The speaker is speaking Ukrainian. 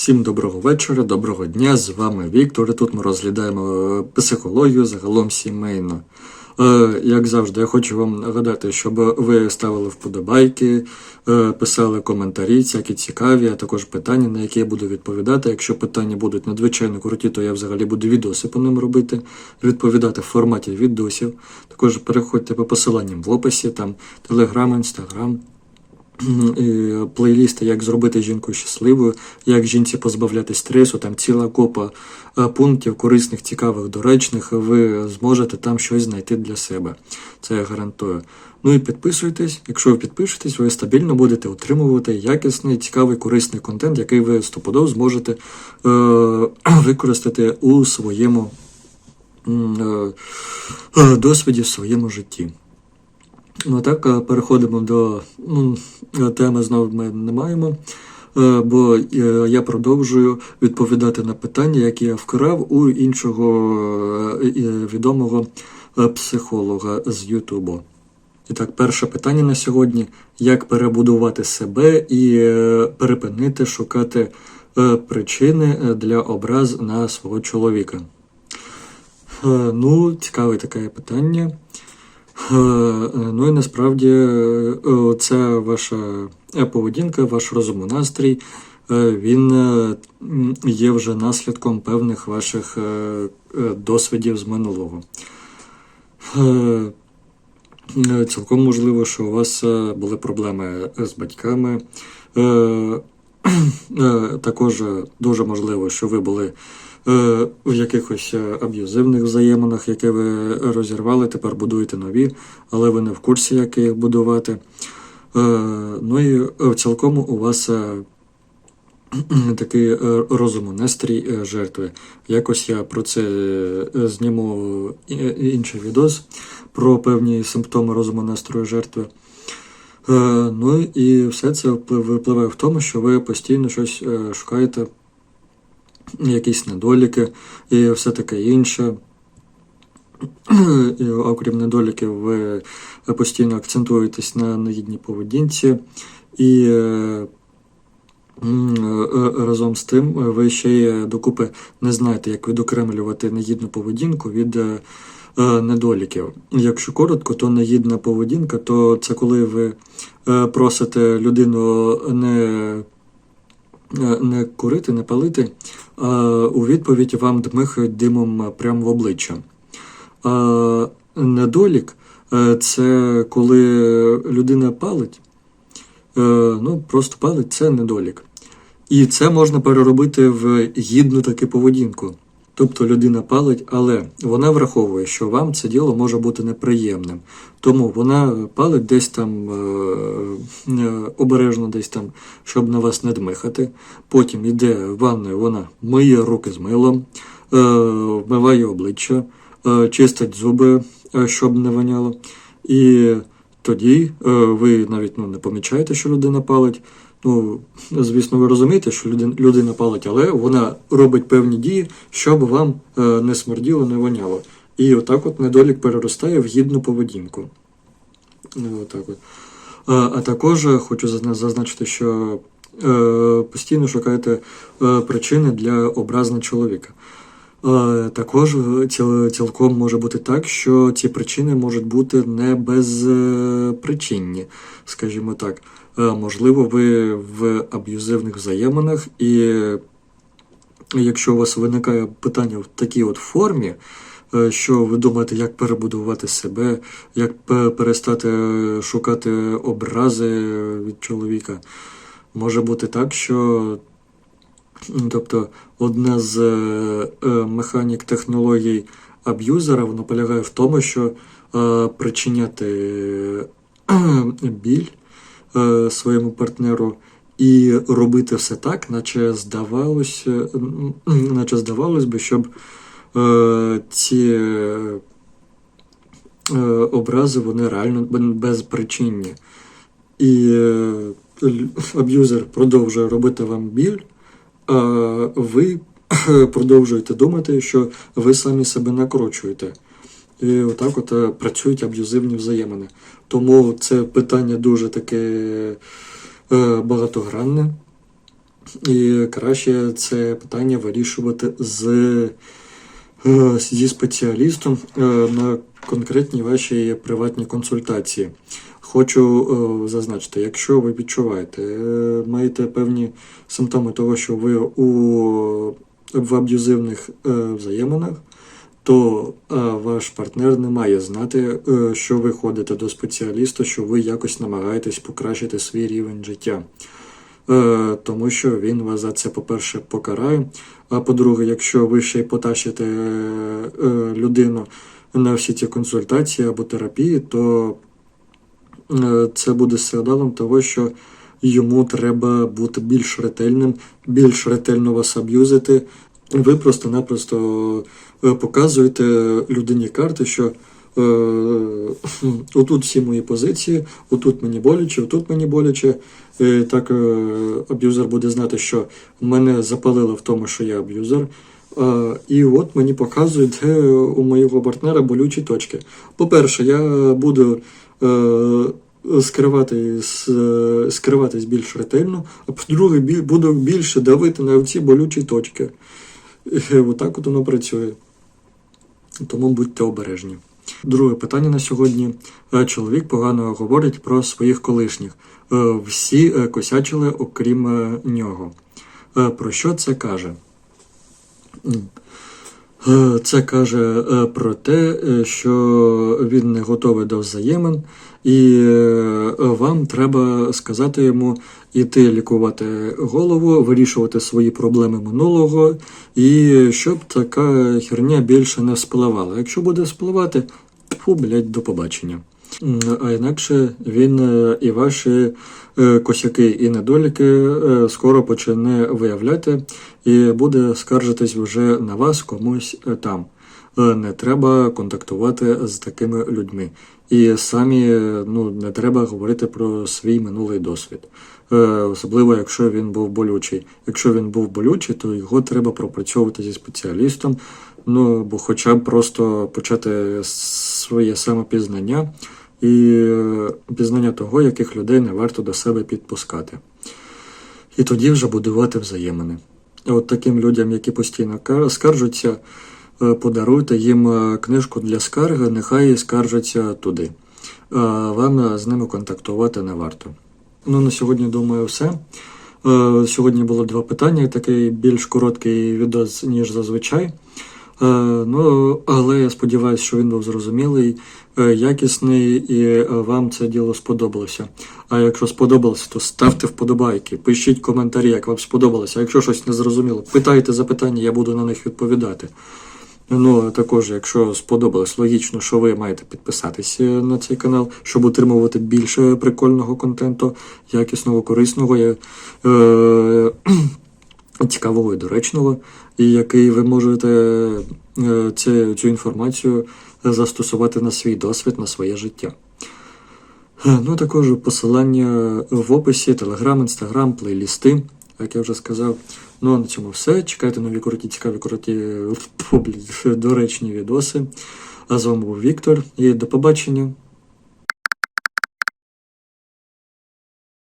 Всім доброго вечора, доброго дня. З вами Віктор. І Тут ми розглядаємо е, психологію загалом сімейно. Е, Як завжди, я хочу вам нагадати, щоб ви ставили вподобайки, е, писали коментарі, всякі цікаві, а також питання, на які я буду відповідати. Якщо питання будуть надзвичайно круті, то я взагалі буду відоси по ним робити, відповідати в форматі відосів. Також переходьте по посиланням в описі, там Телеграм, Інстаграм плейлісти, як зробити жінку щасливою, як жінці позбавляти стресу, там ціла копа е, пунктів корисних, цікавих, доречних. Ви зможете там щось знайти для себе. Це я гарантую. Ну і підписуйтесь. Якщо ви підпишетесь, ви стабільно будете отримувати якісний, цікавий, корисний контент, який ви стопудов зможете е- використати у своєму е- е, досвіді в своєму житті. Ну так, е, переходимо до ну, е, теми знову ми не маємо, е, бо я продовжую відповідати на питання, які я вкрав у іншого відомого психолога з Ютубу. І так, перше питання на сьогодні: як перебудувати себе і перепинити шукати причини для образ на свого чоловіка? Ну, цікаве таке питання. Е, е, Ну і насправді е, це ваша поведінка, ваш розум і настрій, він є вже наслідком певних ваших досвідів з минулого. Цілком можливо, що у вас були проблеми з батьками. Також дуже можливо, що ви були в якихось е, аб'юзивних взаєминах, які ви розірвали, тепер будуєте нові, але ви не в курсі, як їх будувати. Е, Ну і е, цілком у вас е, такий е, розум, настрій е, жертви. Якось я про це е, зніму інший відос про певні симптоми розуму настрою жертви. Е, Ну і все це вплив- випливає в тому, що ви постійно щось е, шукаєте, якісь недоліки і все таке інше. І, окрім недоліків, ви постійно акцентуєтесь на негідній поведінці, і е, разом з тим ви ще й докупи не знаєте, як відокремлювати негідну поведінку від е, е, недоліків. Якщо коротко, то негідна поведінка, то це коли ви просите людину не, не курити, не палити, у відповідь вам дмихають димом прямо в обличчя. Недолік е, це коли людина палить, е, ну просто палить це недолік. І це можна переробити в гідну таки поведінку. Тобто людина палить, але вона враховує, що вам це діло може бути неприємним. Тому вона палить десь там е, е, обережно, десь там, щоб на вас не дмихати. Потім йде в ванною, вона миє руки з милом, е, вмиває обличчя, чистить зуби, щоб не воняло. І тоді ви навіть ну, не помічаєте, що людина палить. Ну, звісно, ви розумієте, що людина, палить, але вона робить певні дії, щоб вам е, не смерділо, не воняло. І отак от недолік переростає в гідну поведінку. Ну, отак от. А, також хочу зазначити, що е, постійно шукаєте е, причини для образ на чоловіка. Також цілком може бути так, що ці причини можуть бути не безпричинні, скажімо так. Е, Можливо, ви в аб'юзивних взаєминах, і якщо у вас виникає питання в такій от формі, е, що ви думаєте, як перебудувати себе, як перестати шукати образи від чоловіка, може бути так, що Тобто одна з е, механік технологій аб'юзера вона полягає в тому, що причиняти біль е, своєму партнеру і робити все так, наче е, м, наче здавалось би, щоб е, ці е, образи вони реально безпричинні. І е, аб'юзер продовжує робити вам біль а ви продовжуєте думати, що ви самі себе накручуєте. Отак от е, працюють аб'юзивні взаємини. Тому це питання дуже таке е, багатогранне. І краще це питання вирішувати з, е, зі спеціалістом на конкретній вашій приватній консультації. Хочу зазначити, якщо ви відчуваєте, маєте певні симптоми того, що ви у в аб'юзивних взаєминах, то е, ваш партнер не має знати, е, що ви ходите до спеціаліста, що ви якось намагаєтесь покращити свій рівень життя. Е, Тому що він вас за це, по-перше, покарає. А по-друге, якщо ви ще й потащите людину на всі ці консультації або терапії, то це буде сигналом того, що йому треба бути більш ретельним, більш ретельно вас аб'юзити. Ви просто-напросто е, показуєте людині карти, що е, отут всі мої позиції, отут мені боляче, отут мені боляче. Е, так е, аб'юзер буде знати, що мене запалило в тому, що я аб'юзер. Е, і от мені показують, де у моєго партнера болючі точки. По-перше, я буду е, скривати, скриватись більш ретельно, а по-друге, буду більше давити на ці болючі точки. І Отак от воно працює. Тому будьте обережні. Друге питання на сьогодні. Е, Чоловік погано говорить про своїх колишніх. Е, Всі е, косячили, окрім е, нього. Е, Про що це каже? Е, Це каже е, про те, е, що він не готовий до взаємин, і вам треба сказати йому іти лікувати голову, вирішувати свої проблеми минулого, і щоб така херня більше не спливала. Якщо буде спливати, фу, блядь, до побачення. А інакше він і ваші косяки і недоліки скоро почне виявляти і буде скаржитись вже на вас комусь е, там. Е, Не треба контактувати з такими людьми. І самі е, ну, не треба говорити про свій минулий досвід. Особливо, якщо він був болючий. Якщо він був болючий, то його треба пропрацьовувати зі спеціалістом. Ну, бо хоча б просто почати своє самопізнання і пізнання того, яких людей не варто до себе підпускати. І тоді вже будувати взаємини. От таким людям, які постійно ка- скаржаться, е, подаруйте їм е, книжку для скарги, нехай скаржаться туди. Вам е, з ними контактувати не варто. Ну, на сьогодні, думаю, все. Сьогодні було два питання, такий більш короткий відос, ніж зазвичай. Ну, але я сподіваюся, що він був зрозумілий, якісний і вам це діло сподобалося. А якщо сподобалося, то ставте вподобайки, пишіть коментарі, як вам сподобалося. А якщо щось не зрозуміло, питайте запитання, я буду на них відповідати. Ну, а також, якщо сподобалось, логічно, що ви маєте підписатися на цей канал, щоб отримувати більше прикольного контенту, якісного, корисного, е, е, цікавого і доречного, і який ви можете е, це, цю інформацію застосувати на свій досвід, на своє життя. Ну, також посилання в описі, телеграм, інстаграм, плейлісти, як я вже сказав. Ну а на цьому все. Чекайте нові круті, цікаві, круті, доречні відоси. А з вами був Віктор і до побачення.